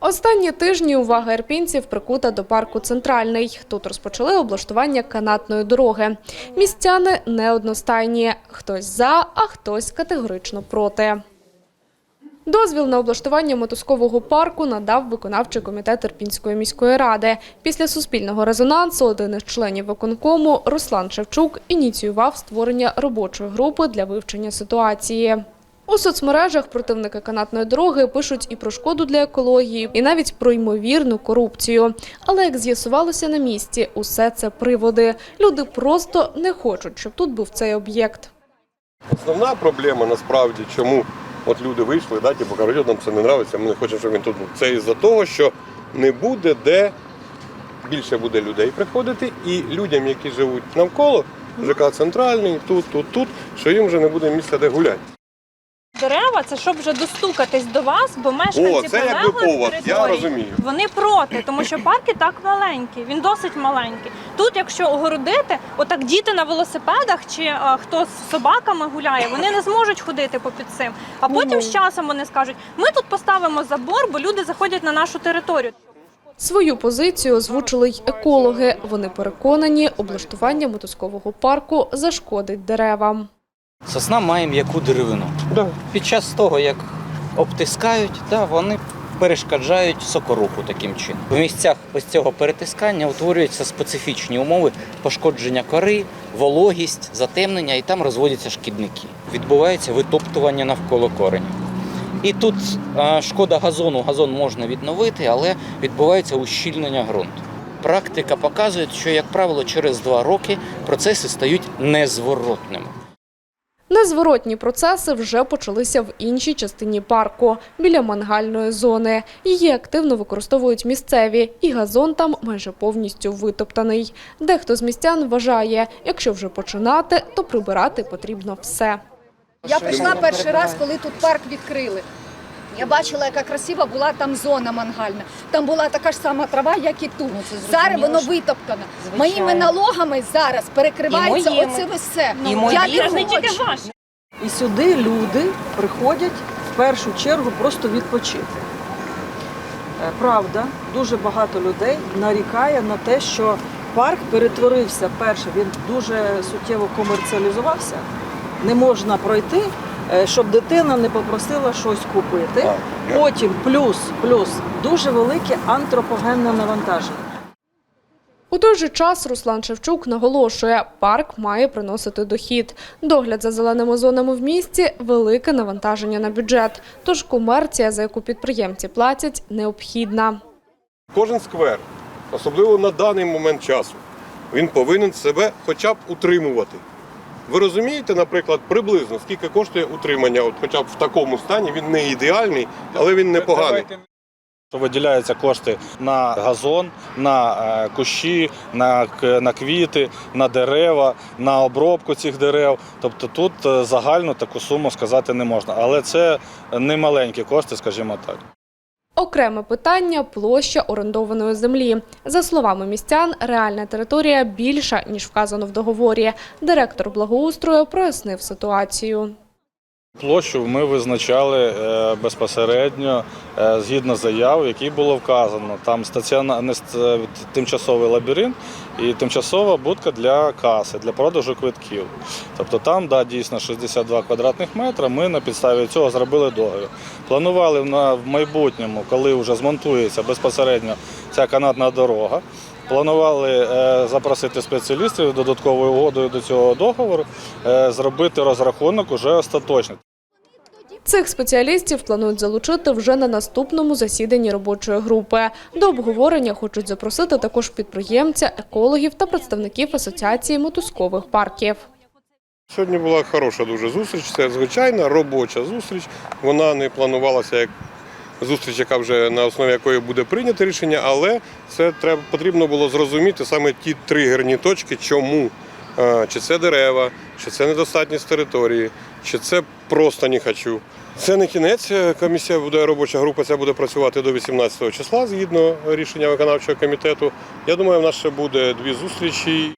Останні тижні увага ірпінців прикута до парку Центральний. Тут розпочали облаштування канатної дороги. Містяни неодностайні. Хтось за, а хтось категорично проти. Дозвіл на облаштування мотузкового парку надав виконавчий комітет Ірпінської міської ради. Після суспільного резонансу один із членів виконкому Руслан Шевчук ініціював створення робочої групи для вивчення ситуації. У соцмережах противники канатної дороги пишуть і про шкоду для екології, і навіть про ймовірну корупцію. Але як з'ясувалося на місці, усе це приводи. Люди просто не хочуть, щоб тут був цей об'єкт. Основна проблема насправді, чому от люди вийшли, да, типу, кажуть, нам це не подобається, ми не хочемо, щоб він тут був. Це із-за того, що не буде де більше буде людей приходити, і людям, які живуть навколо, ЖК центральний, тут, тут, тут, що їм вже не буде місця, де гуляти. Дерева це щоб вже достукатись до вас, бо мешканці О, це якби прилеглих повод, я територій, розумію. Вони проти, тому що парк і так маленький, він досить маленький. Тут, якщо огородити, отак діти на велосипедах чи а, хто з собаками гуляє, вони не зможуть ходити попід цим. А потім з часом вони скажуть: ми тут поставимо забор, бо люди заходять на нашу територію. Свою позицію озвучили й екологи. Вони переконані, облаштування мотузкового парку зашкодить деревам. Сосна має м'яку деревину. Да. Під час того, як обтискають, да, вони перешкоджають сокоруху таким чином. В місцях ось цього перетискання утворюються специфічні умови пошкодження кори, вологість, затемнення, і там розводяться шкідники. Відбувається витоптування навколо коренів. І тут шкода газону, газон можна відновити, але відбувається ущільнення ґрунту. Практика показує, що, як правило, через два роки процеси стають незворотними. Незворотні процеси вже почалися в іншій частині парку, біля мангальної зони. Її активно використовують місцеві, і газон там майже повністю витоптаний. Дехто з містян вважає, якщо вже починати, то прибирати потрібно все. Я прийшла перший раз, коли тут парк відкрили. Я бачила, яка красива була там зона мангальна. Там була така ж сама трава, як і тут. Зараз воно витоптано. Моїми налогами зараз перекривається І моїми. оце все. І Я не Це ж не тільки хочу. І сюди люди приходять в першу чергу просто відпочити. Е, Правда, дуже багато людей нарікає на те, що парк перетворився. Перше, він дуже суттєво комерціалізувався. Не можна пройти, щоб дитина не попросила щось купити. Потім плюс, плюс дуже велике антропогенне навантаження. У той же час Руслан Шевчук наголошує, парк має приносити дохід. Догляд за зеленими зонами в місті – велике навантаження на бюджет. Тож комерція, за яку підприємці платять, необхідна. Кожен сквер, особливо на даний момент часу, він повинен себе хоча б утримувати. Ви розумієте, наприклад, приблизно скільки коштує утримання, от хоча б в такому стані, він не ідеальний, але він непоганий. Виділяються кошти на газон, на е, кущі, на, на квіти, на дерева, на обробку цих дерев. Тобто тут е, загально таку суму сказати не можна. Але це не маленькі кошти, скажімо так. Окреме питання – площа орендованої землі. За словами містян, реальна територія більша, ніж вказано в договорі. Директор благоустрою прояснив ситуацію. Площу ми визначали е, безпосередньо е, згідно заяв, які було вказано. Там стаціона... не тимчасовий лабіринт і тимчасова будка для каси, для продажу квитків. Тобто там, да, дійсно 62 квадратних метри. Ми на підставі цього зробили договір. Планували в майбутньому, коли вже змонтується безпосередньо ця канатна дорога. Планували е, запросити спеціалістів додатковою угодою до цього договору, е, зробити розрахунок уже остаточний. Цих спеціалістів планують залучити вже на наступному засіданні робочої групи. До обговорення хочуть запросити також підприємця, екологів та представників асоціації мотузкових парків. Сьогодні була хороша дуже зустріч. Це звичайна робоча зустріч. Вона не планувалася як зустріч, яка вже на основі якої буде прийнято рішення, але це треба потрібно було зрозуміти саме ті тригерні точки, чому. Чи це дерева, чи це недостатність території, чи це просто не хочу. Це не кінець. Комісія буде робоча група. Ця буде працювати до 18 числа згідно рішення виконавчого комітету. Я думаю, в нас ще буде дві зустрічі.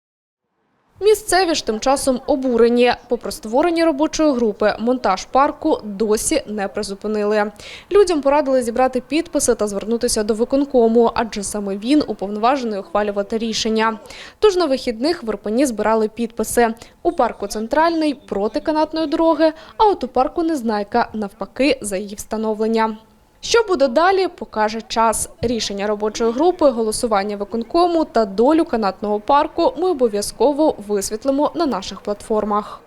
Місцеві ж тим часом обурені. Попри створені робочої групи, монтаж парку досі не призупинили. Людям порадили зібрати підписи та звернутися до виконкому, адже саме він уповноважений ухвалювати рішення. Тож на вихідних в Ірпені збирали підписи. У парку Центральний проти канатної дороги, а от у парку Незнайка навпаки за її встановлення. Що буде далі, покаже час. Рішення робочої групи, голосування виконкому та долю канатного парку ми обов'язково висвітлимо на наших платформах.